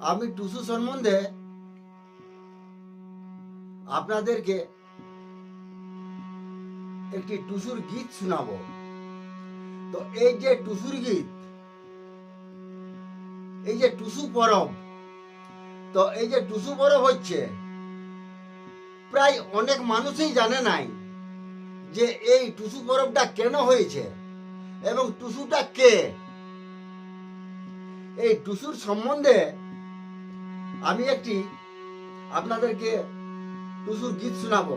আমি টুসু সম্বন্ধে আপনাদেরকে একটি টুসুর গীত শোনাবো। তো এই যে টুসুর গীত, এই যে টুসু পরব, তো এই যে টুসু পরব হচ্ছে, প্রায় অনেক মানুষই জানে নাই যে এই টুসু পরবটা কেন হয়েছে এবং টুসুটা কে? এই টুসুর সম্বন্ধে আমি একটি আপনাদেরকে টুসুর গীত শোনাবো।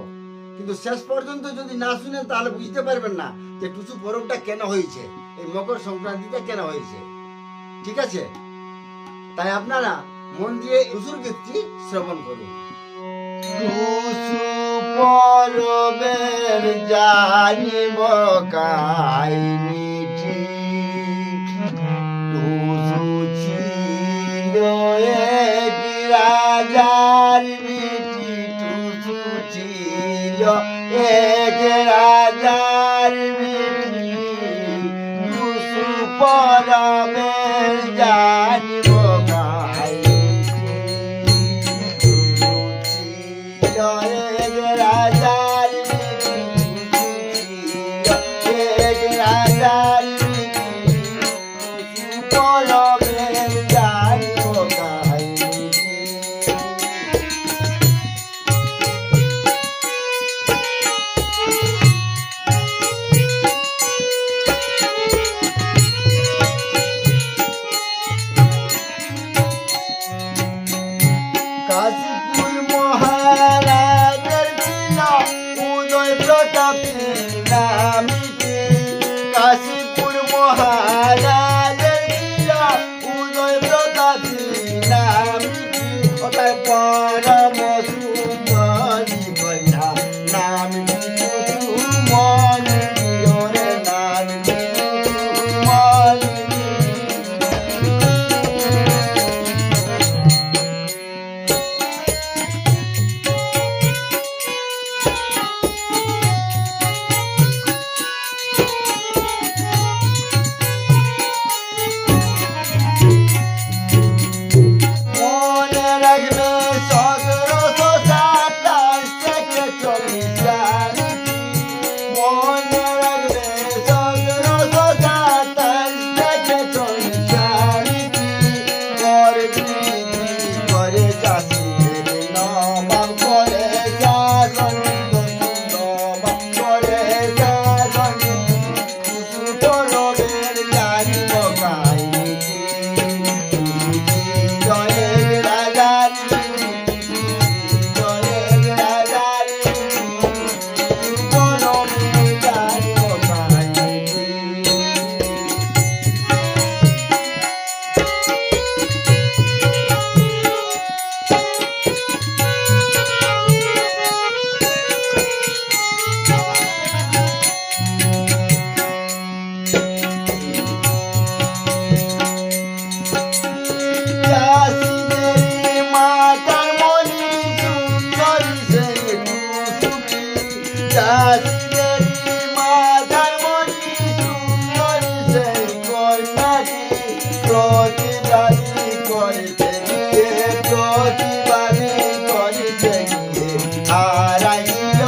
কিন্তু শেষ পর্যন্ত যদি না শুনেন, তাহলে বুঝতে পারবেন না যে টুসু পরবটা কেন হয়েছে, এই মকর সংক্রান্তিটা কেন হয়েছে। ঠিক আছে? তাই আপনারা মন দিয়ে টুসুর গীতটি শ্রবণ করুন। টুসু পরবের জানিব কাহিনীটি এক রাজার বেটি টুসু পরবের জানিব কাহিনীটি তার পরম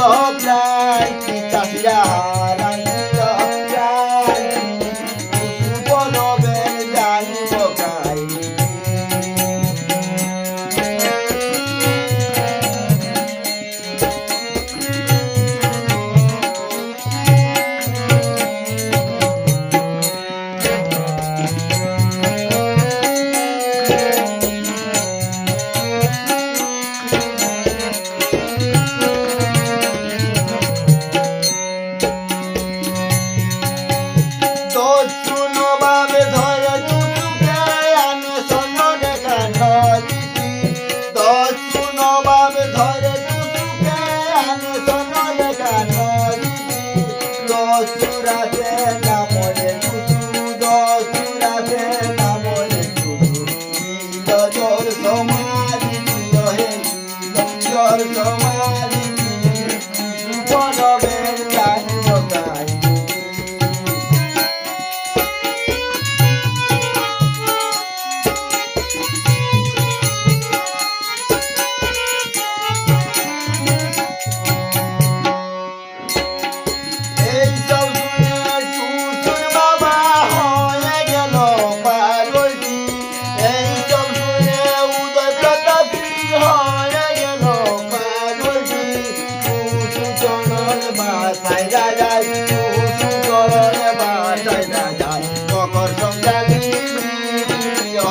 হারাইল Oh my-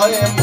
ঘরে